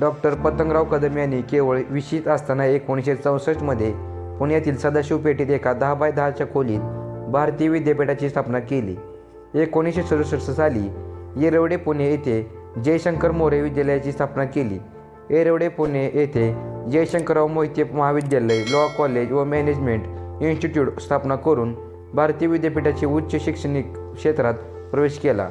Doctor Patangrao Kadam यांनी केवळ विशीत असताना एकोणीसशे चौसष्टमध्ये पुण्यातील सदाशिव पेठेत एका दहा बाय दहाच्या खोलीत भारतीय विद्यापीठाची स्थापना केली. एकोणीसशे सदुसष्ट साली येरवडे पुणे येथे जयशंकर मोरे विद्यालयाची स्थापना केली. येरवडे पुणे येथे जयशंकरराव मोहिते महाविद्यालय लॉ कॉलेज व मॅनेजमेंट इन्स्टिट्यूट स्थापना करून भारतीय विद्यापीठाचे उच्च शैक्षणिक क्षेत्रात प्रवेश केला.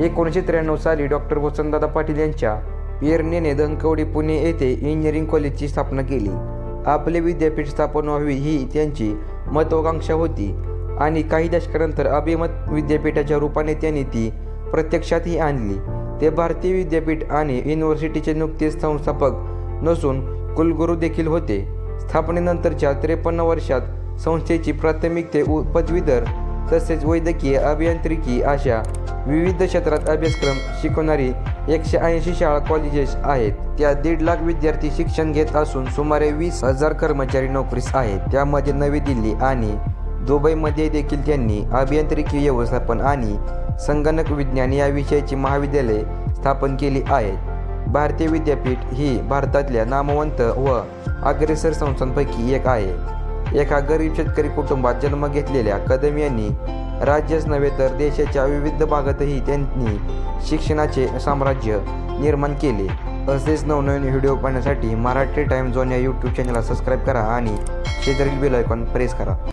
एकोणीसशे त्र्याण्णव साली डॉक्टर वसंतदादा पाटील यांच्या पेरणेने दंकवडी पुणे येथे इंजिनिअरिंग कॉलेजची स्थापना केली. आपले विद्यापीठ स्थापन व्हावी ही त्यांची महत्वाकांक्षा होती. आणि काही दशकानंतर अभिमत विद्यापीठाच्या रूपाने त्यांनी ती प्रत्यक्षातही आणली. ते भारतीय विद्यापीठ आणि युनिव्हर्सिटीचे नुकतेच संस्थापक नसून कुलगुरू देखील होते. स्थापनेनंतरच्या त्रेपन्न वर्षात संस्थेची प्राथमिक ते उ- पदवीधर तसेच वैद्यकीय अभियांत्रिकी अशा विविध क्षेत्रात अभ्यासक्रम शिकवणारी एकशे ऐंशी शाळा कॉलेजेस आहेत. त्या दीड लाख विद्यार्थी शिक्षण घेत असून सुमारे वीस हजार कर्मचारी नोकरीस आहेत. त्यामध्ये नवी दिल्ली आणि दुबईमध्ये देखील त्यांनी अभियांत्रिकी व्यवस्थापन आणि संगणक विज्ञान या विषयाची महाविद्यालये स्थापन केली आहेत. भारतीय विद्यापीठ ही भारतातल्या नामवंत व अग्रेसर संस्थांपैकी एक आहे. एका गरीब शेतकरी कुटुंबात जन्म घेतलेल्या कदम यांनी राज्यच नव्हे तर देशाच्या विविध भागातही त्यांनी शिक्षणाचे साम्राज्य निर्माण केले. असेच नवनवीन व्हिडिओ पाहण्यासाठी मराठी टाईम झोन या यूट्यूब चॅनलला सबस्क्राईब करा आणि शेजारील बेल आयकॉन प्रेस करा.